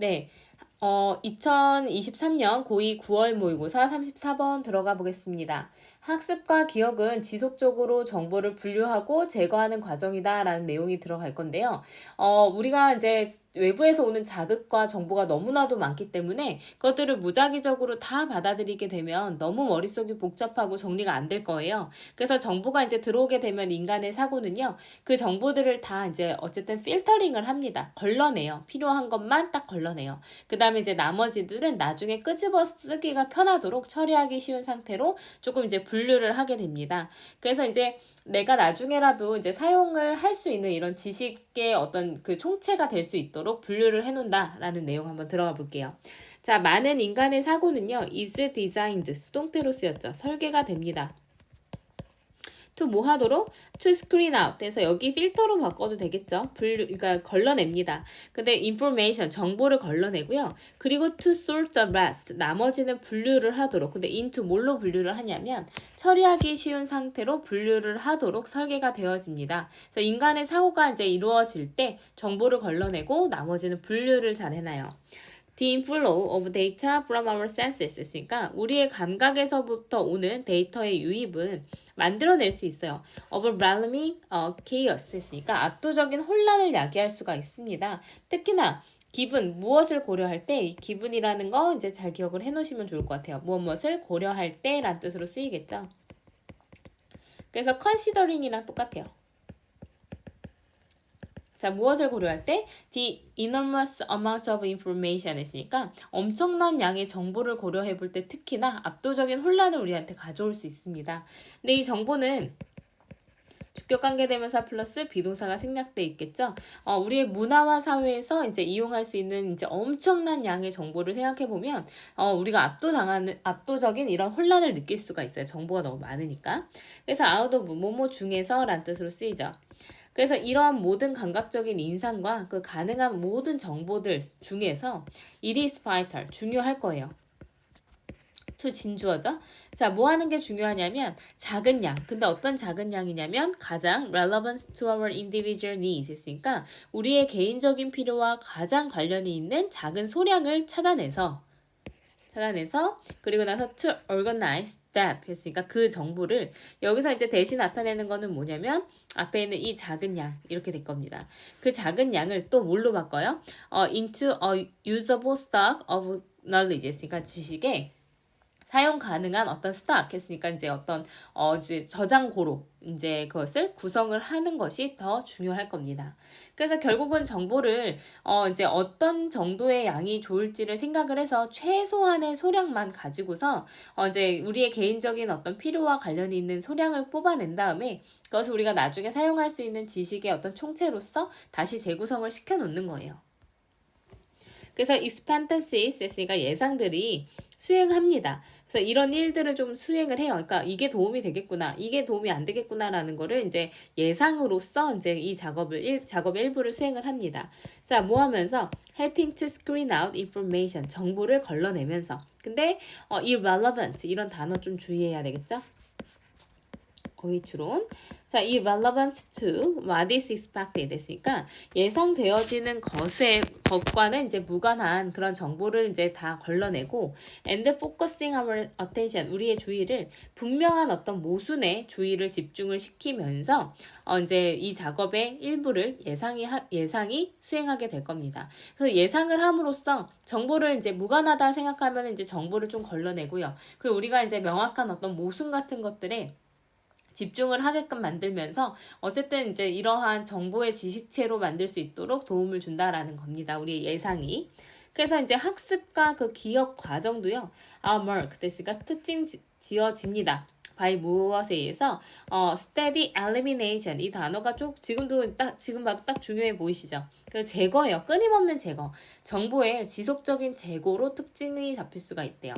네. 어, 2023년 고2 9월 모의고사 34번 들어가 보겠습니다. 학습과 기억은 지속적으로 정보를 분류하고 제거하는 과정이다라는 내용이 들어갈 건데요. 어, 우리가 이제 외부에서 오는 자극과 정보가 너무나도 많기 때문에 그것들을 무작위적으로 다 받아들이게 되면 너무 머릿속이 복잡하고 정리가 안 될 거예요. 그래서 정보가 이제 들어오게 되면 인간의 사고는요. 그 정보들을 다 이제 어쨌든 필터링을 합니다. 걸러내요. 필요한 것만 딱 걸러내요. 그 다음 에 이제 나머지들은 나중에 끄집어 쓰기가 편하도록 처리하기 쉬운 상태로 조금 이제 분류를 하게 됩니다. 그래서 이제 내가 나중에라도 이제 사용을 할 수 있는 이런 지식의 어떤 그 총체가 될 수 있도록 분류를 해놓는다라는 내용 한번 들어가 볼게요. 자, 많은 인간의 사고는요, is designed, 수동태로 쓰였죠. 설계가 됩니다. To 뭐 하도록? to screen out. 그래서 여기 필터로 바꿔도 되겠죠. 분류, 그러니까 걸러냅니다. 근데 information, 정보를 걸러내고요. 그리고 to sort the rest, 나머지는 분류를 하도록. 근데 into 뭘로 분류를 하냐면 처리하기 쉬운 상태로 분류를 하도록 설계가 되어집니다. 그래서 인간의 사고가 이제 이루어질 때 정보를 걸러내고 나머지는 분류를 잘 해놔요. The inflow of data from our senses 있으니까 우리의 감각에서부터 오는 데이터의 유입은 만들어낼 수 있어요. overwhelming chaos 했으니까 압도적인 혼란을 야기할 수가 있습니다. 특히나 기분 무엇을 고려할 때 이 기분이라는 거 이제 잘 기억을 해 놓으시면 좋을 것 같아요. 무엇 무엇을 고려할 때란 뜻으로 쓰이겠죠. 그래서 considering이랑 똑같아요. 자, 무엇을 고려할 때? The enormous amount of information 했으니까 엄청난 양의 정보를 고려해 볼 때 특히나 압도적인 혼란을 우리한테 가져올 수 있습니다. 근데 이 정보는 주격 관계대명사 플러스 비동사가 생략돼 있겠죠. 어, 우리의 문화와 사회에서 이제 이용할 수 있는 이제 엄청난 양의 정보를 생각해 보면 어, 우리가 압도당하는 압도적인 이런 혼란을 느낄 수가 있어요. 정보가 너무 많으니까. 그래서 out of 뭐뭐 중에서란 뜻으로 쓰이죠. 그래서 이러한 모든 감각적인 인상과 그 가능한 모든 정보들 중에서 it is vital, 중요할 거예요. to 진주어죠. 자, 뭐 하는 게 중요하냐면 작은 양. 근데 어떤 작은 양이냐면 가장 relevant to our individual needs 있으니까 우리의 개인적인 필요와 가장 관련이 있는 작은 소량을 찾아내서 찾아내서 그리고 나서 to organize that 했으니까 그 정보를 여기서 이제 대신 나타내는 거는 뭐냐면 앞에 있는 이 작은 양 이렇게 될 겁니다. 그 작은 양을 또 뭘로 바꿔요? 어, into a usable stock of knowledge 했으니까 지식에 사용 가능한 어떤 스탁 했으니까 이제 어떤 어 이제 저장고로 이제 그것을 구성을 하는 것이 더 중요할 겁니다. 그래서 결국은 정보를 어 이제 어떤 정도의 양이 좋을지를 생각을 해서 최소한의 소량만 가지고서 어 이제 우리의 개인적인 어떤 필요와 관련이 있는 소량을 뽑아낸 다음에 그것을 우리가 나중에 사용할 수 있는 지식의 어떤 총체로서 다시 재구성을 시켜 놓는 거예요. 그래서 expectancies 했으니까 예상들이 수행합니다. 그래서 이런 일들을 좀 수행을 해요. 그러니까 이게 도움이 되겠구나, 이게 도움이 안 되겠구나라는 거를 이제 예상으로서 이제 이 작업을 일, 작업의 일부를 수행을 합니다. 자, 뭐 하면서 helping to screen out information 정보를 걸러내면서 근데 어, irrelevant 이런 단어 좀 주의해야 되겠죠? 거의 추론. 자, 이 relevant to what is expected 했으니까 예상되어지는 것의 것과는 이제 무관한 그런 정보를 이제 다 걸러내고 and focusing our attention 우리의 주의를 분명한 어떤 모순에 주의를 집중을 시키면서 어 이제 이 작업의 일부를 예상이 하, 예상이 수행하게 될 겁니다. 그래서 예상을 함으로써 정보를 이제 무관하다 생각하면 이제 정보를 좀 걸러내고요. 그리고 우리가 이제 명확한 어떤 모순 같은 것들에 집중을 하게끔 만들면서 어쨌든 이제 이러한 정보의 지식체로 만들 수 있도록 도움을 준다라는 겁니다. 우리의 예상이. 그래서 이제 학습과 그 기억 과정도요. our mark 됐으니까 특징 지어집니다. by 무엇에 의해서 어 steady elimination 이 단어가 쭉 지금도 딱 지금 봐도 딱 중요해 보이시죠? 그 제거예요. 끊임없는 제거. 정보의 지속적인 제거로 특징이 잡힐 수가 있대요.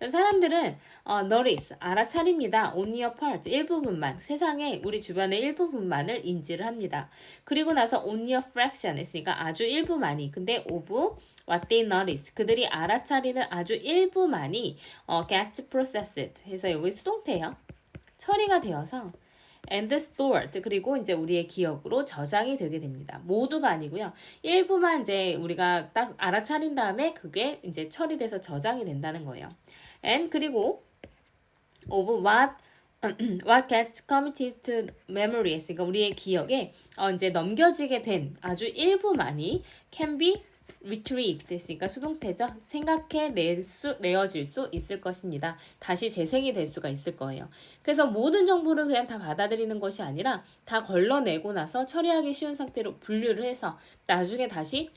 사람들은 어, notice 알아차립니다. only a part. 일부분만. 세상에 우리 주변의 일부분만을 인지를 합니다. 그리고 나서 only a fraction. 했으니까 아주 일부만이. 근데 of what they notice 그들이 알아차리는 아주 일부만이 어, gets processed. 해서 여기 수동태예요. 처리가 되어서 and stored 그리고 이제 우리의 기억으로 저장이 되게 됩니다. 모두가 아니고요. 일부만 이제 우리가 딱 알아차린 다음에 그게 이제 처리돼서 저장이 된다는 거예요. and 그리고 of what what gets committed to memory 그러니까 우리의 기억에 어 이제 넘겨지게 된 아주 일부만이 can be retrieved 됐으니까 수동태죠. 생각해 낼 수 내어질 수 있을 것입니다. 다시 재생이 될 수가 있을 거예요. 그래서 모든 정보를 그냥 다 받아들이는 것이 아니라 다 걸러내고 나서 처리하기 쉬운 상태로 분류를 해서 나중에 다시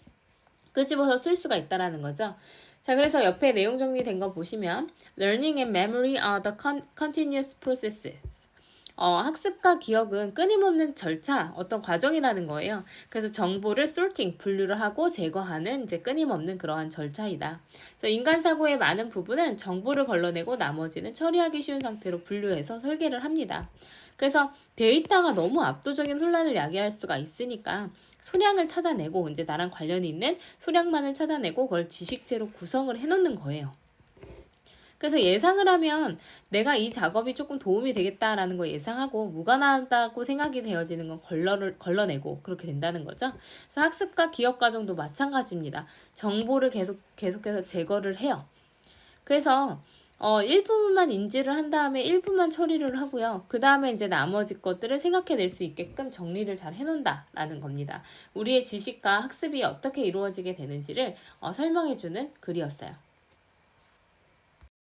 끄집어서 쓸 수가 있다라는 거죠. 자, 그래서 옆에 내용 정리된 거 보시면 learning and memory are the con- continuous processes. 어, 학습과 기억은 끊임없는 절차, 어떤 과정이라는 거예요. 그래서 정보를 sorting, 분류를 하고 제거하는 이제 끊임없는 그러한 절차이다. 그래서 인간 사고의 많은 부분은 정보를 걸러내고 나머지는 처리하기 쉬운 상태로 분류해서 설계를 합니다. 그래서 데이터가 너무 압도적인 혼란을 야기할 수가 있으니까 소량을 찾아내고 이제 나랑 관련이 있는 소량만을 찾아내고 그걸 지식체로 구성을 해놓는 거예요. 그래서 예상을 하면 내가 이 작업이 조금 도움이 되겠다라는 거 예상하고 무관하다고 생각이 되어지는 건 걸러를, 걸러내고 그렇게 된다는 거죠. 그래서 학습과 기억 과정도 마찬가지입니다. 정보를 계속, 계속해서 제거를 해요. 그래서 어, 일부분만 인지를 한 다음에 일부만 처리를 하고요. 그 다음에 이제 나머지 것들을 생각해낼 수 있게끔 정리를 잘 해놓는다라는 겁니다. 우리의 지식과 학습이 어떻게 이루어지게 되는지를 어, 설명해주는 글이었어요.